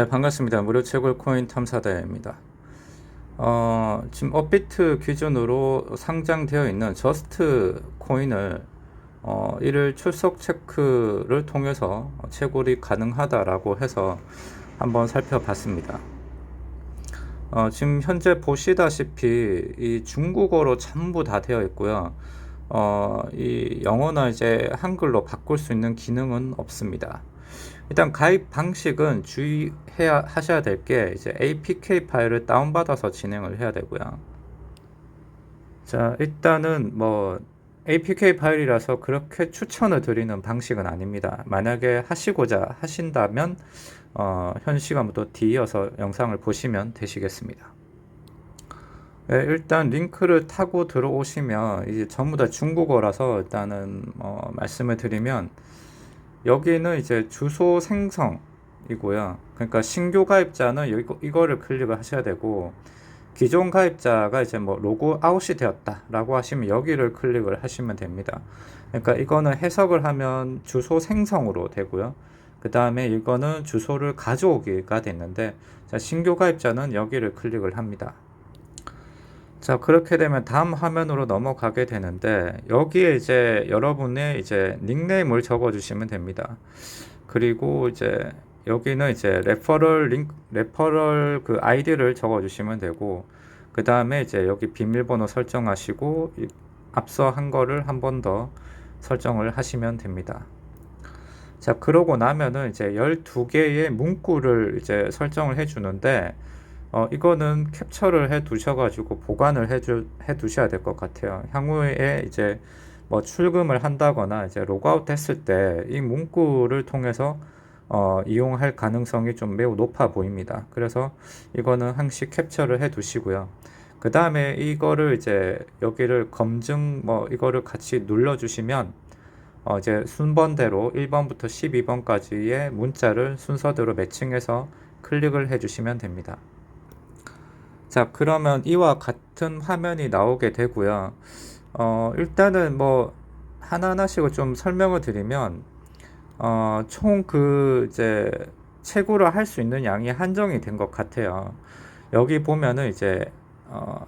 네, 반갑습니다. 무료 채굴 코인 탐사대입니다. 어, 지금 업비트 기준으로 상장되어 있는 저스트 코인을 어, 이를 출석 체크를 통해서 채굴이 가능하다라고 해서 한번 살펴봤습니다. 어, 지금 현재 보시다시피 이 중국어로 전부 다 되어 있고요. 어, 이 영어나 이제 한글로 바꿀 수 있는 기능은 없습니다. 일단 가입 방식은 주의해야 하셔야 될 게 이제 APK 파일을 다운받아서 진행을 해야 되고요. 자, 일단은 뭐 APK 파일이라서 그렇게 추천을 드리는 방식은 아닙니다. 만약에 하시고자 하신다면 어, 현 시간부터 뒤이어서 영상을 보시면 되시겠습니다. 네, 일단 링크를 타고 들어오시면 이제 전부 다 중국어라서 일단은 어, 말씀을 드리면 여기는 이제 주소 생성이고요. 그러니까 신규 가입자는 이거, 이거를 클릭을 하셔야 되고 기존 가입자가 이제 뭐 로그 아웃이 되었다라고 하시면 여기를 클릭을 하시면 됩니다. 그러니까 이거는 해석을 하면 주소 생성으로 되고요. 그 다음에 이거는 주소를 가져오기가 됐는데 자, 신규 가입자는 여기를 클릭을 합니다. 자, 그렇게 되면 다음 화면으로 넘어가게 되는데 여기에 이제 여러분의 이제 닉네임을 적어 주시면 됩니다. 그리고 이제 여기는 이제 레퍼럴 링크 레퍼럴 그 아이디를 적어 주시면 되고 그 다음에 이제 여기 비밀번호 설정하시고 앞서 한 거를 한 번 더 설정을 하시면 됩니다. 자, 그러고 나면은 이제 12개의 문구를 이제 설정을 해 주는데 어, 이거는 캡처를 해 두셔가지고 보관을 해, 두셔야 될 것 같아요. 향후에 이제 뭐 출금을 한다거나 이제 로그아웃 했을 때 이 문구를 통해서 어, 이용할 가능성이 좀 매우 높아 보입니다. 그래서 이거는 항시 캡처를 해 두시고요. 그 다음에 이거를 이제 여기를 검증 뭐 이거를 같이 눌러 주시면 어, 이제 순번대로 1번부터 12번까지의 문자를 순서대로 매칭해서 클릭을 해 주시면 됩니다. 자, 그러면 이와 같은 화면이 나오게 되고요. 어, 일단은 뭐 하나하나씩을 좀 설명을 드리면 어, 총 그 이제 채굴을 할 수 있는 양이 한정이 된 것 같아요. 여기 보면은 이제 어,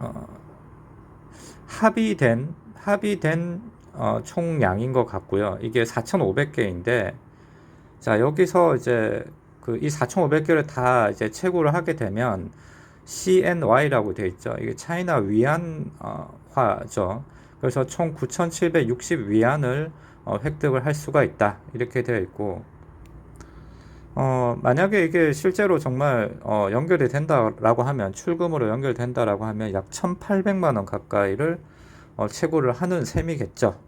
어, 합의된 합의된 어, 총 양인 것 같고요. 이게 4,500개인데 자 여기서 이제 그 이 4,500개를 다 이제 채굴을 하게 되면 CNY라고 되어 있죠. 이게 차이나 위안화죠. 그래서 총 9,760 위안을 어, 획득을 할 수가 있다. 이렇게 되어 있고, 어, 만약에 이게 실제로 정말 어, 연결이 된다라고 하면, 출금으로 연결된다라고 하면 약 1,800만 원 가까이를 어, 채굴을 하는 셈이겠죠.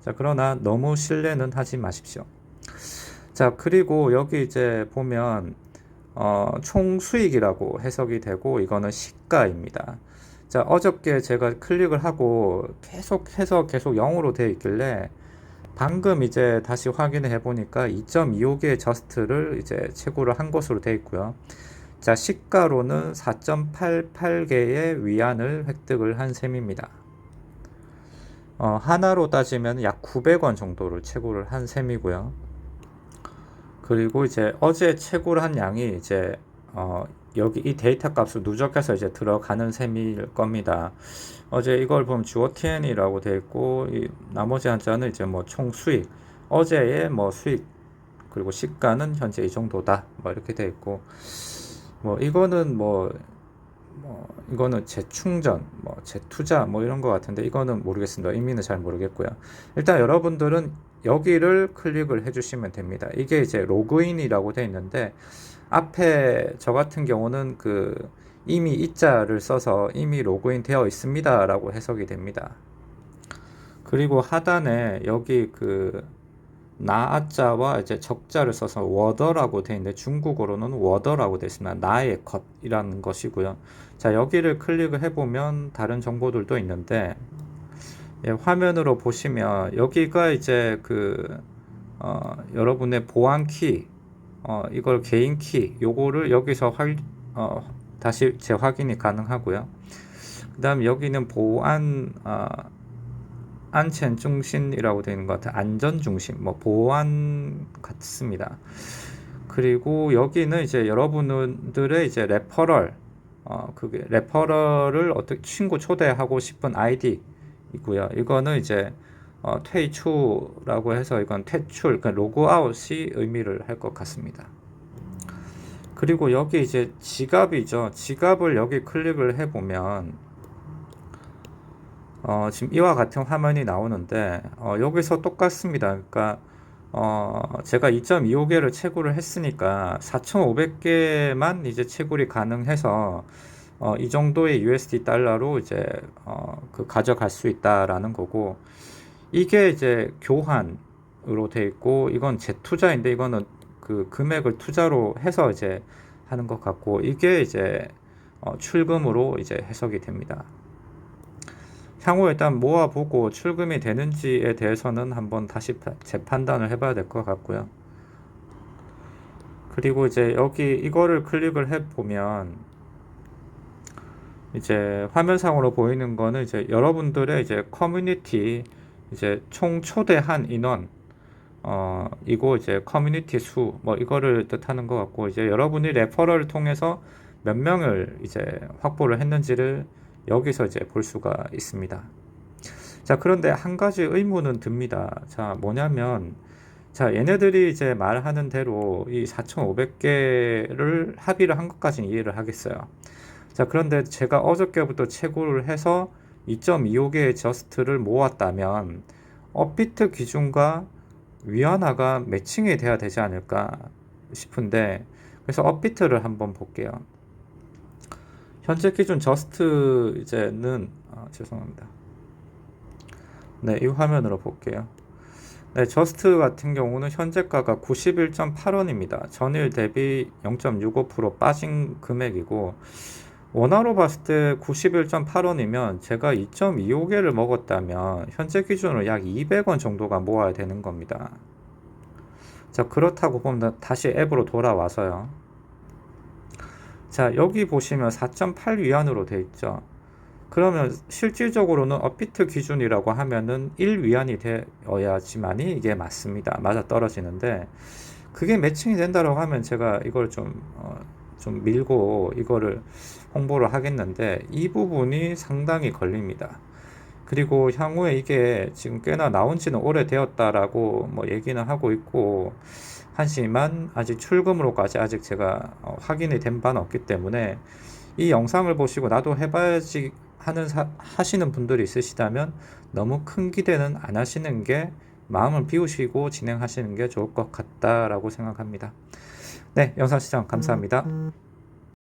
자, 그러나 너무 신뢰는 하지 마십시오. 자, 그리고 여기 이제 보면 어, 총 수익이라고 해석이 되고 이거는 시가입니다. 자, 어저께 제가 클릭을 하고 계속해서 계속 0으로 되어 있길래 방금 이제 다시 확인을 해 보니까 2.25개의 저스트를 이제 채굴을 한 것으로 되어 있고요. 자, 시가로는 4.88개의 위안을 획득을 한 셈입니다. 어, 하나로 따지면 약 900원 정도를 채굴을 한 셈이고요. 그리고 이제 어제 채굴 한 양이 이제 어 여기 이 데이터 값을 누적해서 이제 들어가는 셈일 겁니다. 어제 이걸 보면 주어 TN이라고 되어 있고 이 나머지 한자는 이제 뭐 총 수익 어제의 뭐 수익 그리고 시가는 현재 이 정도다 뭐 이렇게 되어 있고 뭐 이거는 뭐, 뭐 이거는 재충전 뭐 재투자 뭐 이런 것 같은데 이거는 모르겠습니다 의미는 잘 모르겠고요 일단 여러분들은 여기를 클릭을 해주시면 됩니다. 이게 이제 로그인이라고 되어 있는데 앞에 저 같은 경우는 그 이미 이자를 써서 이미 로그인 되어 있습니다 라고 해석이 됩니다. 그리고 하단에 여기 그 나자와 이제 적자를 써서 워더라고 되어 있는데 중국어로는 워더라고 되어 있습니다. 나의 것이라는 것이고요. 자 여기를 클릭을 해보면 다른 정보들도 있는데 예, 화면으로 보시면 여기가 이제 그 어, 여러분의 보안 키 어, 이걸 개인 키 요거를 여기서 확, 어, 다시 재확인이 가능하고요. 그 다음 여기는 보안 어, 안첸 중심이라고 되어 있는 것 같아요. 안전 중심, 뭐 보안 같습니다. 그리고 여기는 이제 여러분들의 이제 레퍼럴, 어, 그게 레퍼럴을 어떻게 친구 초대하고 싶은 아이디이고요. 이거는 이제 어, 퇴출라고 해서 이건 퇴출, 그러니까 로그아웃이 의미를 할 것 같습니다. 그리고 여기 이제 지갑이죠. 지갑을 여기 클릭을 해보면 어, 지금 이와 같은 화면이 나오는데 어, 여기서 똑같습니다. 그러니까 어, 제가 2.25개를 채굴을 했으니까 4,500개만 이제 채굴이 가능해서 어, 이 정도의 USD 달러로 이제 어, 그 가져갈 수 있다라는 거고 이게 이제 교환으로 돼 있고 이건 재투자인데 이거는 그 금액을 투자로 해서 이제 하는 것 같고 이게 이제 어, 출금으로 이제 해석이 됩니다. 향후 일단 모아보고 출금이 되는지에 대해서는 한번 다시 파- 재판단을 해봐야 될 것 같고요. 그리고 이제 여기 이거를 클릭을 해보면 이제 화면상으로 보이는 거는 이제 여러분들의 이제 커뮤니티 이제 총 초대한 인원 어 이거 이제 커뮤니티 수 뭐 이거를 뜻하는 것 같고 이제 여러분이 레퍼럴을 통해서 몇 명을 이제 확보를 했는지를 여기서 이제 볼 수가 있습니다. 자, 그런데 한 가지 의문은 듭니다. 자, 뭐냐면, 자, 얘네들이 이제 말하는 대로 이 4,500개를 합의를 한 것까지는 이해를 하겠어요. 자, 그런데 제가 어저께부터 채굴을 해서 2.25개의 저스트를 모았다면, 업비트 기준과 위안화가 매칭이 돼야 되지 않을까 싶은데, 그래서 업비트를 한번 볼게요. 현재 기준 저스트 이제는 아, 죄송합니다. 네, 이 화면으로 볼게요. 네, 저스트 같은 경우는 현재가가 91.8원입니다. 전일 대비 0.65% 빠진 금액이고 원화로 봤을 때 91.8원이면 제가 2.25개를 먹었다면 현재 기준으로 약 200원 정도가 모아야 되는 겁니다. 자, 그렇다고 보면 다시 앱으로 돌아와서요. 자, 여기 보시면 4.8 위안으로 돼 있죠. 그러면 실질적으로는 업비트 기준이라고 하면은 1 위안이 되어야지만이 이게 맞습니다. 맞아 떨어지는데 그게 매칭이 된다고 하면 제가 이걸 좀, 어, 좀 밀고 이거를 홍보를 하겠는데 이 부분이 상당히 걸립니다. 그리고 향후에 이게 지금 꽤나 나온 지는 오래되었다라고 뭐 얘기는 하고 있고 하지만 아직 출금으로까지 아직 제가 어, 확인이 된 바는 없기 때문에 이 영상을 보시고 나도 해봐야지 하는 사- 하시는 분들이 있으시다면 너무 큰 기대는 안 하시는 게 마음을 비우시고 진행하시는 게 좋을 것 같다라고 생각합니다. 네, 영상 시청 감사합니다.